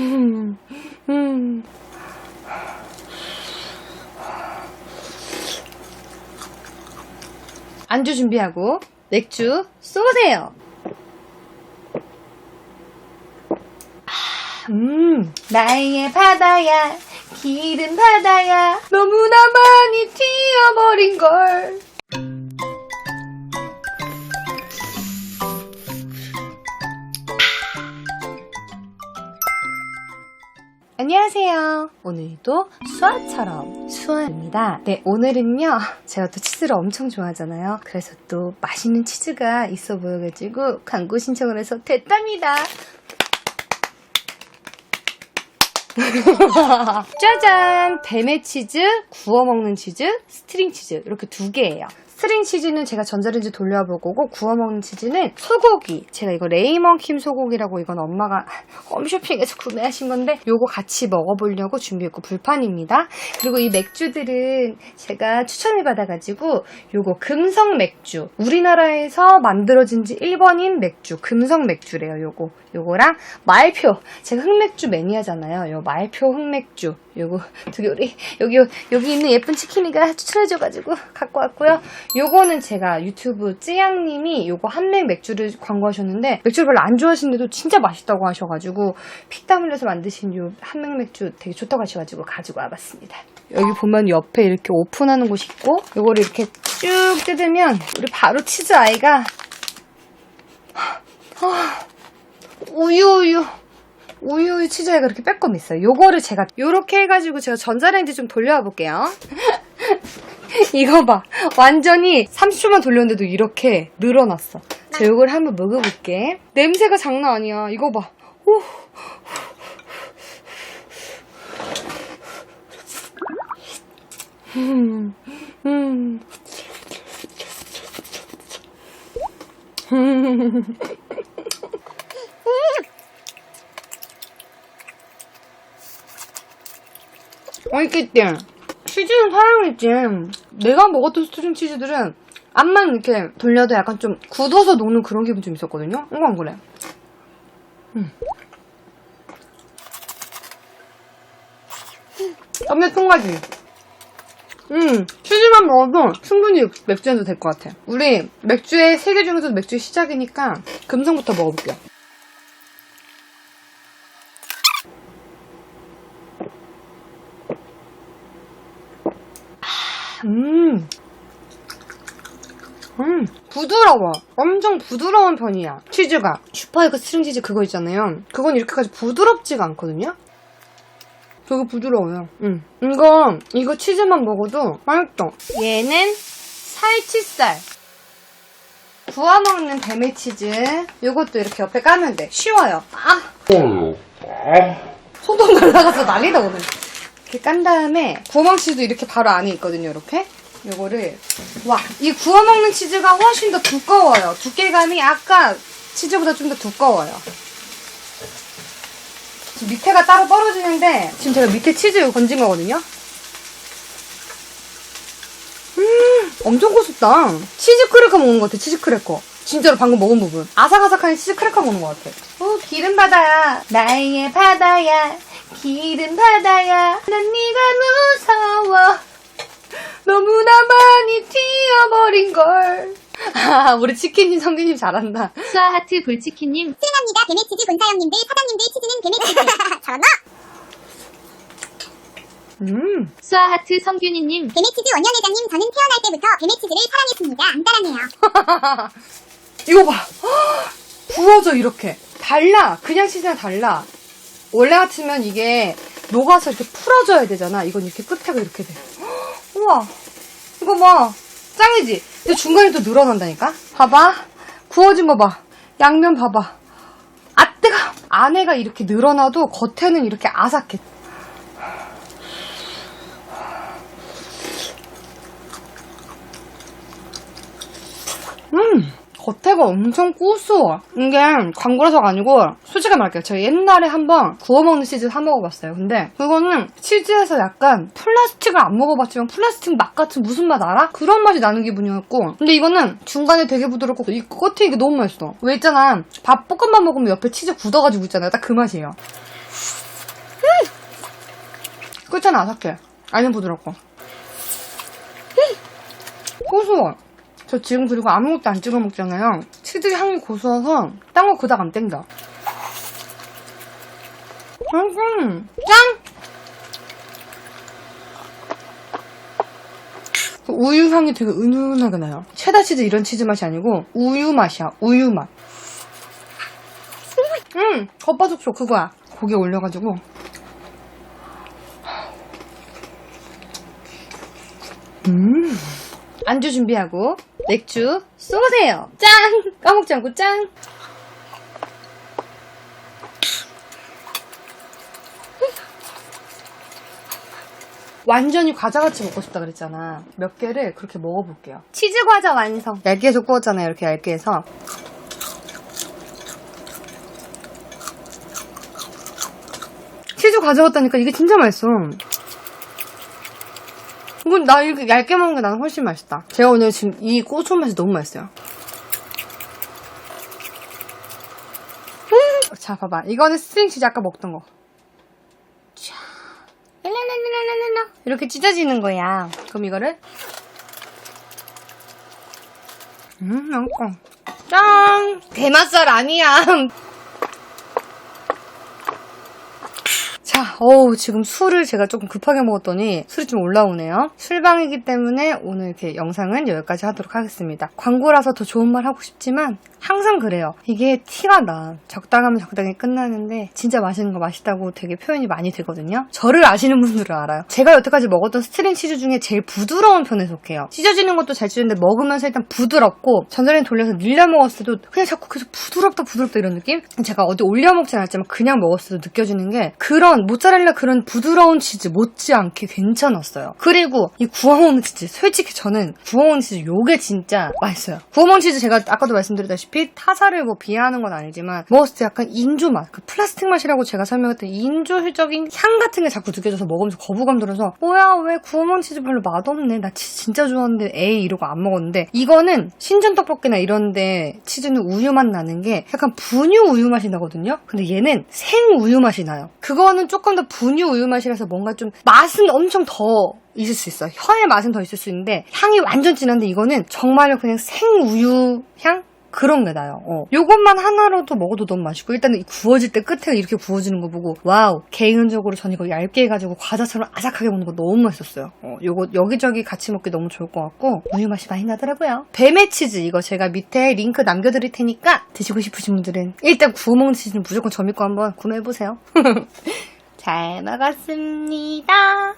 음, 음. 안주 준비하고 맥주 쏘세요. 아, 음, 나의 바다야, 길은 바다야, 너무나 많이 튀어버린 걸. 안녕하세요. 오늘도 수아처럼 수아입니다. 네, 오늘은요. 제가 또 치즈를 엄청 좋아하잖아요. 그래서 또 맛있는 치즈가 있어 보여가지고 광고 신청을 해서 됐답니다. 짜잔! 뱀의 치즈, 구워 먹는 치즈, 스트링 치즈 이렇게 두 개예요. 스트링 치즈는 제가 전자레인지 돌려보고 구워 먹는 치즈는 소고기. 제가 이거 레이먼킴 소고기라고 이건 엄마가 홈쇼핑에서 구매하신 건데 요거 같이 먹어보려고 준비했고 불판입니다. 그리고 이 맥주들은 제가 추천을 받아가지고 요거 금성 맥주. 우리나라에서 만들어진 지 1번인 맥주. 금성 맥주래요, 요거. 요거랑 말표. 제가 흑맥주 매니아잖아요. 요 말표 흑맥주. 요거 두개 우리 여기 여기 있는 예쁜 치킨이가 추천해줘가지고 갖고 왔고요. 요거는 제가 유튜브 찌양님이 요거 한맥 맥주를 광고하셨는데 맥주를 별로 안 좋아하시는데도 진짜 맛있다고 하셔가지고 피땀 흘려서 만드신 요 한맥 맥주 되게 좋다고 하셔가지고 가지고 와봤습니다. 여기 보면 옆에 이렇게 오픈하는 곳이 있고 요거를 이렇게 쭉 뜯으면 우리 바로 치즈 아이가 우유 우유 우유 우유 치즈가 이렇게 빼꼼 있어요. 요거를 제가 요렇게 해가지고 제가 전자레인지 좀 돌려와 볼게요. 이거 봐. 완전히 30초만 돌렸는데도 이렇게 늘어났어. 자, 요걸 한번 먹어볼게. 냄새가 장난 아니야. 이거 봐. 오. 음, 음. 맛있겠지? 치즈는 사랑했지. 내가 먹었던 스트링 치즈들은 앞만 이렇게 돌려도 약간 좀 굳어서 녹는 그런 기분 좀 있었거든요? 이거 안 그래? 음. 깜짝 통가지. 음, 치즈만 먹어도 충분히 맥주 한도 될것 같아. 우리 맥주의 세계 중에서 맥주의 시작이니까 금성부터 먹어볼게요. 음. 음, 부드러워. 엄청 부드러운 편이야. 치즈가. 슈퍼에그 스트링 치즈 그거 있잖아요. 그건 이렇게까지 부드럽지가 않거든요? 되게 부드러워요. 음. 이거, 이거 치즈만 먹어도 맛있다. 얘는 살치살. 구워 먹는 뱀의 치즈. 요것도 이렇게 옆에 까면 돼. 쉬워요. 아! 손톱 날라가서 난리다, 오늘. 이렇게 깐 다음에 구워먹는 치즈도 이렇게 바로 안에 있거든요, 이렇게. 요거를 와, 이 구워 먹는 치즈가 훨씬 더 두꺼워요. 두께감이 아까 치즈보다 좀 더 두꺼워요. 지금 밑에가 따로 떨어지는데 지금 제가 밑에 치즈 건진 거거든요. 음, 엄청 고소다. 치즈 크래커 먹는 것 같아. 치즈 크래커. 진짜로 방금 먹은 부분. 아삭아삭한 치즈 크래커 먹는 것 같아. 오, 기름 바다야. 나의 바다야. 기름 바다야. 난 네가 무서워. 너무나 많이 튀어버린 걸. 아, 우리 치킨님, 성규님 잘한다. 수아 하트 볼치킨님 수행합니다. 베메치즈 본사형님들, 사장님들 치즈는 베메치즈. 잘한다. 음, 수아 하트 성균이님 베메치즈 원년회장님, 저는 태어날 때부터 베메치즈를 사랑했습니다. 안 따라네요. 이거 봐. 부어져, 이렇게. 달라. 그냥 치즈랑 달라. 원래 같으면 이게 녹아서 이렇게 풀어져야 되잖아. 이건 이렇게 끝에가 이렇게 돼. 우와. 이거 봐. 짱이지? 근데 중간에 또 늘어난다니까? 봐봐. 구워진 거 봐. 양면 봐봐. 아, 뜨가! 안에가 이렇게 늘어나도 겉에는 이렇게 아삭해. 음, 겉에가 엄청 고소워. 이게 광고라서가 아니고 솔직히 말할게요. 제가 옛날에 한번 구워 먹는 치즈 사 먹어봤어요. 근데 그거는 치즈에서 약간 플라스틱을 안 먹어봤지만 플라스틱 맛 같은 무슨 맛 알아? 그런 맛이 나는 기분이었고. 근데 이거는 중간에 되게 부드럽고 이 겉에 이게 너무 맛있어. 왜 있잖아. 밥 볶음밥 먹으면 옆에 치즈 굳어가지고 있잖아요. 딱 그 맛이에요. 끝은 아삭해. 안은 부드럽고. 음! 고소해. 저 지금 그리고 아무것도 안 찍어 먹잖아요. 치즈 향이 고소해서 딴 거 그닥 안 땡겨. 음, 짠! 그 우유 향이 되게 은은하게 나요. 체다 치즈 이런 치즈 맛이 아니고 우유 맛이야. 우유 맛. 음, 겉바속촉 그거야. 고기 올려가지고. 음. 안주 준비하고 맥주 쏘세요. 짠! 까먹지 않고 짠! 완전히 과자같이 먹고 싶다 그랬잖아. 몇 개를 그렇게 먹어볼게요. 치즈 과자 완성. 얇게 해서 구웠잖아요. 이렇게 얇게 해서. 치즈 가져왔다니까 이게 진짜 맛있어. 이건 나 이렇게 얇게 먹는 게 나는 훨씬 맛있다. 제가 오늘 지금 이 고소 맛이 너무 맛있어요. 음! 자, 봐봐. 이거는 스트링 치즈 아까 먹던 거. 이렇게 찢어지는 거야. 그럼 이거를 음, 맛있어. 짠! 대맛살 아니야. 자, 어우, 지금 술을 제가 조금 급하게 먹었더니 술이 좀 올라오네요. 술방이기 때문에 오늘 이렇게 영상은 여기까지 하도록 하겠습니다. 광고라서 더 좋은 말 하고 싶지만 항상 그래요. 이게 티가 나. 적당하면 적당히 끝나는데 진짜 맛있는 거 맛있다고 되게 표현이 많이 되거든요. 저를 아시는 분들은 알아요. 제가 여태까지 먹었던 스트링 치즈 중에 제일 부드러운 편에 속해요. 찢어지는 것도 잘 찢는데 먹으면서 일단 부드럽고 전자레인지 돌려서 밀려 먹었을 때도 그냥 자꾸 계속 부드럽다 부드럽다 이런 느낌? 제가 어디 올려 먹진 않았지만 그냥 먹었을 때 느껴지는 게 그런 모짜렐라 그런 부드러운 치즈 못지않게 괜찮았어요. 그리고 이 구워 먹는 치즈 솔직히 저는 구워 먹는 치즈 요게 진짜 맛있어요. 구워 먹는 치즈 제가 아까도 말씀드렸다시피 타사를 뭐 비하하는 건 아니지만 먹었을 때 약간 인조 맛, 그 플라스틱 맛이라고 제가 설명했던 인조적인 향 같은 게 자꾸 느껴져서 먹으면서 거부감 들어서 뭐야 왜 구워 먹는 치즈 별로 맛없네 나 치즈 진짜 좋아하는데 에이 이러고 안 먹었는데 이거는 신전 떡볶이나 이런데 치즈는 우유 맛 나는 게 약간 분유 우유 맛이 나거든요. 근데 얘는 생 우유 맛이 나요. 그거는 조금 더 분유 우유 맛이라서 뭔가 좀 맛은 엄청 더 있을 수 있어. 혀의 맛은 더 있을 수 있는데 향이 완전 진한데 이거는 정말로 그냥 생 우유 향? 그런 게 나요. 어. 요것만 하나로도 먹어도 너무 맛있고 일단은 이 구워질 때 끝에 이렇게 구워지는 거 보고 와우 개인적으로 전 이거 얇게 해가지고 과자처럼 아삭하게 먹는 거 너무 맛있었어요. 어, 요거 여기저기 같이 먹기 너무 좋을 것 같고 우유 맛이 많이 나더라고요. 뱀의 치즈 이거 제가 밑에 링크 남겨드릴 테니까 드시고 싶으신 분들은 일단 구워 먹는 치즈는 무조건 저 믿고 한번 구매해보세요. 잘 먹었습니다.